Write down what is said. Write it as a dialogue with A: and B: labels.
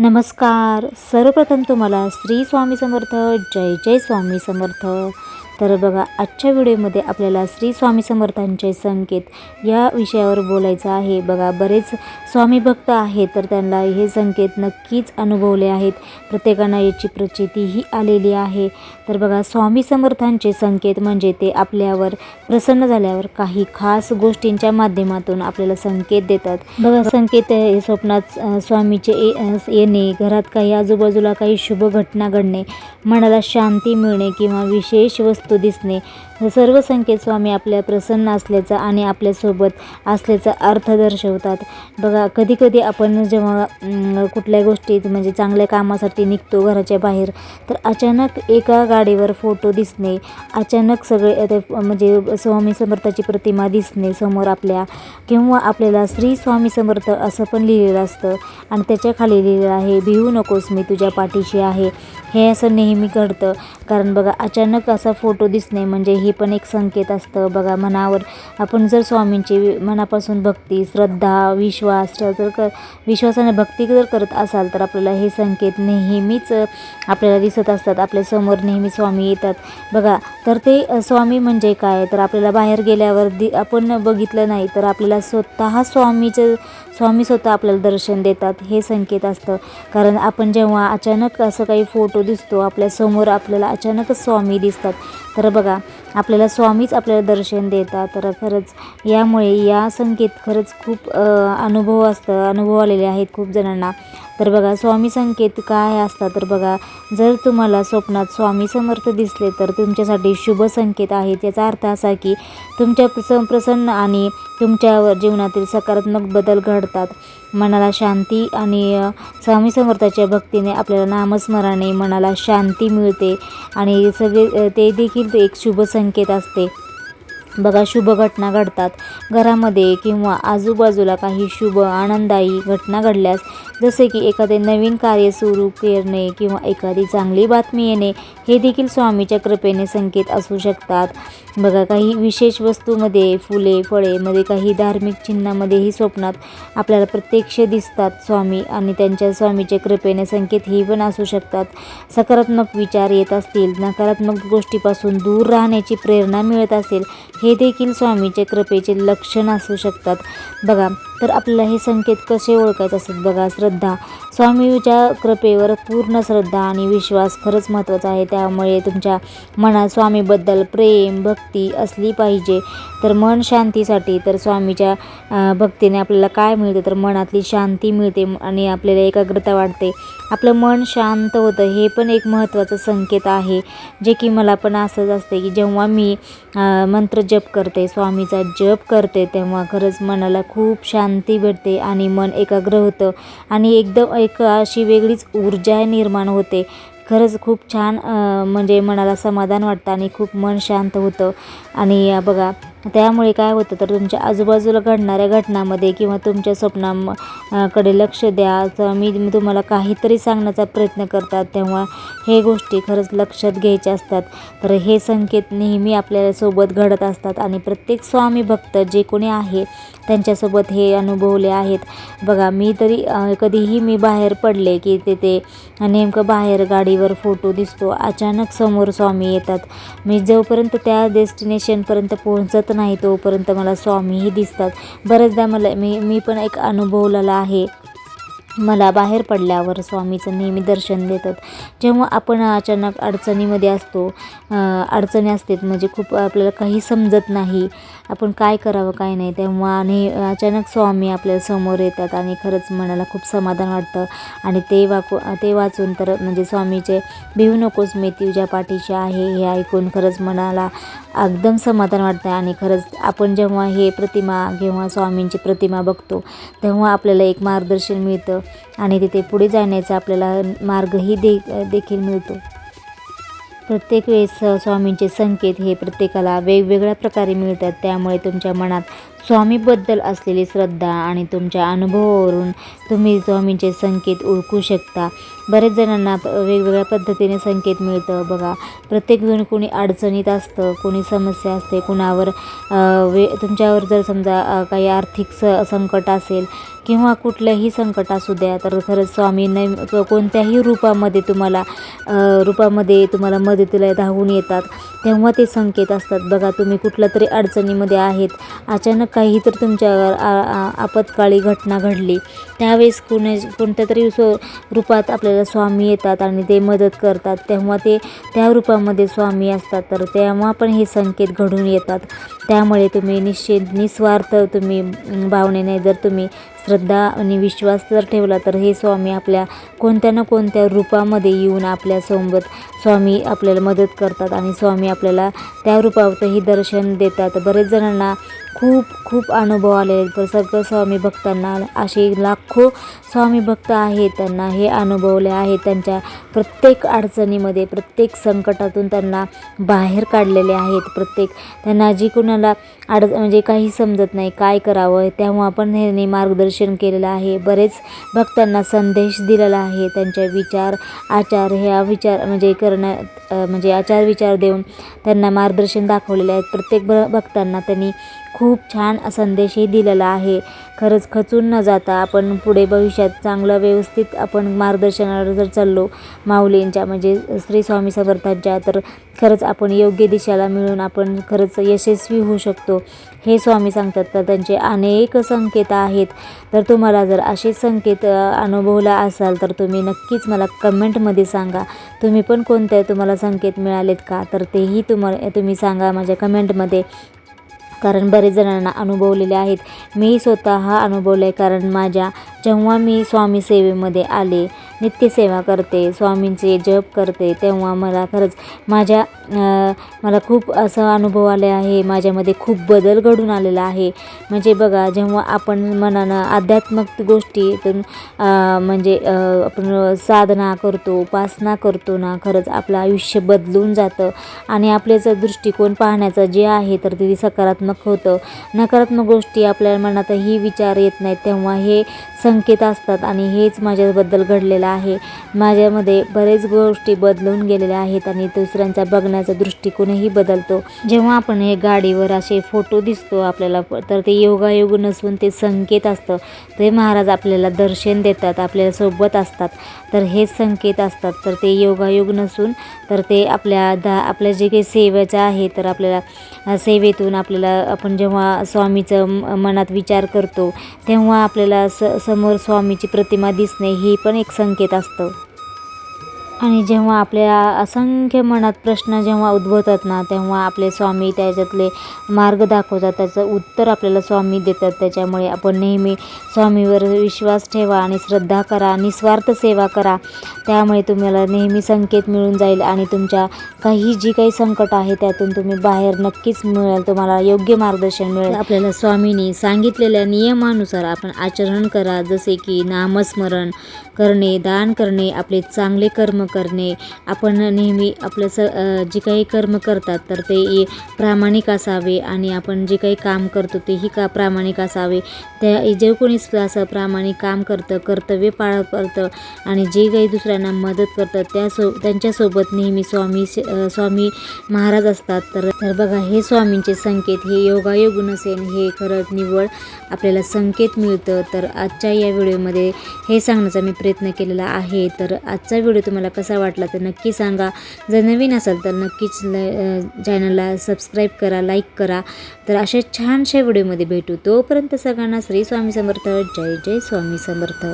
A: नमस्कार. सर्वप्रथम तुम्हाला श्री स्वामी समर्थ जय जय स्वामी समर्थ. तर बघा आजच्या व्हिडिओमध्ये आपल्याला श्री स्वामी समर्थांचे संकेत या विषयावर बोलायचं आहे. बघा बरेच स्वामी भक्त आहेत तर त्यांना हे संकेत नक्कीच अनुभवले आहेत. प्रत्येकांना याची प्रचितीही आलेली आहे. तर बघा स्वामी समर्थांचे संकेत म्हणजे ते आपल्यावर प्रसन्न झाल्यावर काही खास गोष्टींच्या माध्यमातून आपल्याला संकेत देतात. बघा संकेत हे स्वप्नात स्वामीचे येणे घरात काही आजूबाजूला काही शुभ घटना घडणे मनाला शांती मिळणे किंवा विशेष वस्तू दिसणे. हे सर्व संकेत स्वामी आपल्या प्रसन्न असल्याचा आणि आपल्यासोबत असल्याचा अर्थ दर्शवतात. बघा कधीकधी आपण जेव्हा कुठल्या गोष्टीत म्हणजे चांगल्या कामासाठी निघतो घराच्या बाहेर तर अचानक एका गाडीवर फोटो दिसणे अचानक सगळे ते म्हणजे स्वामी समर्थाची प्रतिमा दिसणे समोर आपल्या किंवा आपल्याला श्री स्वामी समर्थ असं पण लिहिलेलं असतं आणि त्याच्याखाली लिहिलेलं आहे भिवू नकोस मी तुझ्या पाठीशी आहे. हे असं नेहमी घडतं. कारण बघा अचानक असा फोटो दिसणे म्हणजे हे पण एक संकेत असतं. बघा मनावर आपण जर स्वामींची मनापासून भक्ती श्रद्धा विश्वास जर क विश्वासाने भक्ती जर करत असाल तर आपल्याला हे संकेत नेहमीच आपल्याला दिसत असतात. आपल्यासमोर नेहमी स्वामी येतात. बघा तर ते स्वामी म्हणजे काय? तर आपल्याला बाहेर गेल्यावर दि आपण बघितलं नाही तर आपल्याला स्वतः स्वामीचं स्वामी स्वतः आपल्याला दर्शन देतात. हे संकेत असतं. कारण आपण जेव्हा अचानक असं काही फोटो दिसतो आपल्यासमोर आपल्याला अचानकच स्वामी दिसतात. तर बघा आपल्याला स्वामीच आपल्याला दर्शन देतात. तर खरंच यामुळे या संकेत खरंच खूप अनुभव असतं. अनुभव आलेले आहेत खूप जणांना. तर बघा स्वामी संकेत काय असतात तर बघा जर तुम्हाला स्वप्नात स्वामी समर्थ दिसले तर तुमच्यासाठी शुभ संकेत आहेत याचा अर्थ असा की तुमच्या प्रस प्रसन्न आणि तुमच्या जीवनातील सकारात्मक बदल घडतात. मनाला शांती आणि स्वामी समर्थाच्या भक्तीने आपल्याला नामस्मरणाने मनाला शांती मिळते आणि सगळे ते देखील एक शुभ संकेत असते. बघा शुभ घटना घडतात. घरामध्ये किंवा आजूबाजूला काही शुभ आनंददायी घटना घडल्यास जसे की एखादे नवीन कार्य सुरू करणे किंवा एखादी चांगली बातमी येणे हे देखील स्वामीच्या कृपेने संकेत असू शकतात. बघा काही विशेष वस्तूमध्ये फुले फळेमध्ये काही धार्मिक चिन्हामध्येही स्वप्नात आपल्याला प्रत्यक्ष दिसतात स्वामी आणि त्यांच्या स्वामीच्या कृपेने संकेत ही पण असू शकतात. सकारात्मक विचार येत असतील नकारात्मक गोष्टीपासून दूर राहण्याची प्रेरणा मिळत असेल हे देखील स्वामीच्या कृपेचे लक्षण असू शकतात. बघा तर आपल्याला हे संकेत कसे ओळखायचे असतात बघा श्रद्धा. स्वामीच्या कृपेवर पूर्ण श्रद्धा आणि विश्वास खरंच महत्त्वाचा आहे. त्यामुळे तुमच्या मनात स्वामीबद्दल प्रेम भक्ती असली पाहिजे. तर मन शांतीसाठी तर स्वामीच्या भक्तीने आपल्याला काय मिळते? तर मनातली शांती मिळते आणि आपल्याला एकाग्रता वाढते. आपलं मन शांत होतं हे पण एक महत्त्वाचं संकेत आहे. जे की मला पण असंच असते की जेव्हा मी मंत्र जप करते स्वामीचा जप करते तेव्हा खरंच मनाला खूप शांत शांती भेटते आणि मन एकाग्र होतं. आणि एकदम एक अशी वेगळीच ऊर्जा निर्माण होते. खरंच खूप छान म्हणजे मनाला समाधान वाटतं आणि खूप मन शांत होतं. आणि बघा त्यामुळे काय होतं तर तुमच्या आजूबाजूला घडणाऱ्या घटनामध्ये किंवा तुमच्या स्वप्नामकडे लक्ष द्या. तर मी तुम्हाला काहीतरी सांगण्याचा प्रयत्न करतात. तेव्हा हे गोष्टी खरंच लक्षात घ्यायच्या असतात. तर हे संकेत नेहमी आपल्याला सोबत घडत असतात आणि प्रत्येक स्वामी भक्त जे कोणी आहे त्यांच्यासोबत हे अनुभवले आहेत. बघा मी तरी कधीही मी बाहेर पडले की तिथे नेमकं बाहेर गाडीवर फोटो दिसतो. अचानक समोर स्वामी येतात. मी जोपर्यंत त्या डेस्टिनेशनपर्यंत पोहोचत नाही तोपर्यंत मला स्वामीही दिसतात. बऱ्याचदा मला मी मी पण एक अनुभवलेला आहे. मला बाहेर पडल्यावर स्वामीचं नेहमी दर्शन देतात. जेव्हा आपण अचानक अडचणीमध्ये असतो अडचणी असतात म्हणजे खूप आपल्याला काही समजत नाही आपण काय करावं काय नाही तेव्हा आणि अचानक स्वामी आपल्यासमोर येतात आणि खरंच मनाला खूप समाधान वाटतं. आणि ते वाकू ते वाचून तर म्हणजे स्वामीचे भिवू नकोस मी तुझ्या पाठीशी आहे हे ऐकून खरंच मनाला एकदम समाधान वाटतं. आणि खरंच आपण जेव्हा हे प्रतिमा किंवा स्वामींची प्रतिमा बघतो तेव्हा आपल्याला एक मार्गदर्शन मिळतं. आणि तिथे पुढे जाण्याचा आपल्याला मार्गही दे देखील मिळतो. प्रत्येक वेळेस स्वामींचे संकेत हे प्रत्येकाला वेगवेगळ्या प्रकारे मिळतात. त्यामुळे तुमच्या मनात स्वामीबद्दल असलेली श्रद्धा आणि तुमच्या अनुभवावरून तुम्ही स्वामींचे संकेत ओळखू शकता. बरेच जणांना वेगवेगळ्या पद्धतीने संकेत मिळतं. बघा प्रत्येकजण कोणी अडचणीत असतं कोणी समस्या असते कुणावर वे तुमच्यावर जर समजा काही आर्थिक स संकट असेल किंवा कुठलंही संकट असू द्या तर खरंच स्वामी नेम कोणत्याही रूपामध्ये तुम्हाला रूपामध्ये तुम्हाला मदतीला धावून येतात. तेव्हा ते संकेत असतात. बघा तुम्ही कुठल्या तरी अडचणीमध्ये आहेत. अचानक काही तर तुमच्यावर आपत्काळी घटना घडली. त्यावेळेस कोणी कोणत्या तरी स्व रूपात आपल्याला स्वामी येतात आणि ते मदत करतात. तेव्हा ते त्या रूपामध्ये स्वामी असतात. तर तेव्हा पण हे संकेत घडून येतात. त्यामुळे तुम्ही निश्चित निस्वार्थ तुम्ही भावनेने जर तुम्ही श्रद्धा आणि विश्वास जर ठेवला तर हे स्वामी आपल्या कोणत्या ना कोणत्या रूपामध्ये येऊन आपल्यासोबत स्वामी आपल्याला मदत करतात आणि स्वामी आपल्याला त्या रूपातही दर्शन देतात. बरेच जणांना खूप खूप अनुभव आले तर सगळं स्वामी भक्तांना असे लाखो स्वामी भक्त आहेत. त्यांना हे अनुभवले आहे. त्यांच्या प्रत्येक अडचणीमध्ये प्रत्येक संकटातून त्यांना बाहेर काढलेले आहेत. प्रत्येक त्यांना जी कुणाला अड म्हणजे काही समजत नाही काय करावं तेव्हा पण ह्यांनी मार्गदर्शन केलेलं आहे. बरेच भक्तांना संदेश दिलेला आहे. त्यांचे विचार आचार ह्या विचार म्हणजे करण्यात म्हणजे आचार विचार देऊन त्यांना मार्गदर्शन दाखवलेले आहेत. प्रत्येक भ भक्तांना त्यांनी खूप छान संदेशही दिलेला आहे. खरंच खचून न जाता आपण पुढे भविष्यात चांगलं व्यवस्थित आपण मार्गदर्शनावर जर चाललो माऊलींच्या म्हणजे श्री स्वामी समर्थांच्या तर खरंच आपण योग्य दिशेला मिळून आपण खरंच यशस्वी होऊ शकतो. हे स्वामी सांगतात तर त्यांचे अनेक संकेत आहेत. तर तुम्हाला जर असे संकेत अनुभवला असाल तर तुम्ही नक्कीच मला कमेंटमध्ये सांगा. तुम्ही पण कोणते तुम्हाला संकेत मिळालेत का? तर तेही तुम्हाला तुम्ही सांगा माझ्या कमेंटमध्ये. कारण बरेच जणांना अनुभवलेले आहेत. मी स्वतः अनुभवलं आहे कारण माझ्या जेव्हा मी स्वामी सेवेमध्ये आले नित्यसेवा करते स्वामींचे जप करते. तेव्हा मला खरंच माझ्या मला खूप असं अनुभव आले आहे. माझ्यामध्ये खूप बदल घडून आलेला आहे. म्हणजे बघा जेव्हा आपण मनानं आध्यात्मिक गोष्टीतून म्हणजे आपण साधना करतो उपासना करतो ना खरंच आपलं आयुष्य बदलून जातं. आणि आपल्याचं दृष्टिकोन पाहण्याचं जे आहे तर ते सकारात्मक होतं. नकारात्मक गोष्टी आपल्या मनातही विचार येत नाहीत. तेव्हा हे संकेत असतात आणि हेच माझ्याबद्दल घडलेलं आहे. माझ्यामध्ये बरेच गोष्टी बदलून गेलेल्या आहेत आणि दुसऱ्यांचा बघण्याचा दृष्टिकोनही बदलतो. जेव्हा आपण हे गाडीवर असे फोटो दिसतो आपल्याला तर ते योगायोग नसून ते संकेत असतं. ते महाराज आपल्याला दर्शन देतात आपल्याला सोबत असतात. तर हेच संकेत असतात. तर ते योगायोग नसून तर ते आपल्या दा आपल्या जे काही सेवेचं आहे तर आपल्याला सेवेतून आपल्याला आपण जेव्हा स्वामीचं मनात विचार करतो तेव्हा आपल्याला स समोर स्वामीची प्रतिमा दिसणे ही पण एक संकेत असतं. आणि जेव्हा आपल्या असंख्य मनात प्रश्न जेव्हा उद्भवतात ना तेव्हा आपले स्वामी त्याच्यातले मार्ग दाखवतात त्याचं उत्तर आपल्याला स्वामी देतात. त्याच्यामुळे आपण नेहमी स्वामीवर विश्वास ठेवा आणि श्रद्धा करा निस्वार्थ सेवा करा. त्यामुळे तुम्हाला नेहमी संकेत मिळून जाईल आणि तुमच्या काही जी काही संकट आहे त्यातून तुम्ही बाहेर नक्कीच मिळेल. तुम्हाला योग्य मार्गदर्शन मिळेल. आपल्याला स्वामींनी सांगितलेल्या नियमानुसार आपण आचरण करा. जसे की नामस्मरण करणे दान करणे आपले चांगले कर्म करणे. आपण नेहमी आपलं स जे काही कर्म करतात तर ते प्रामाणिक असावे आणि आपण जे काही काम करतो तेही का प्रामाणिक असावे. त्या जे कोणी असं प्रामाणिक काम करतं कर्तव्य पाळ करतं आणि जे काही दुसऱ्यांना मदत करतं त्या सो त्यांच्यासोबत नेहमी स्वामी स- स्वामी महाराज असतात. तर तर बघा हे स्वामींचे संकेत हे योगायोग नसेल हे खरंच निव्वळ आपल्याला संकेत मिळतं. तर आजच्या या व्हिडिओमध्ये हे सांगण्याचा मी प्रयत्न केलेला आहे. तर आजचा व्हिडिओ तुम्हाला कसा वाटला तर नक्की सांगा. जर नवीन असाल तर नक्कीच ल चॅनलला सबस्क्राईब करा लाईक करा. तर अशा छानशा व्हिडिओमध्ये भेटू. तोपर्यंत सगळ्यांना श्री स्वामी समर्थ. जय जय स्वामी समर्थ.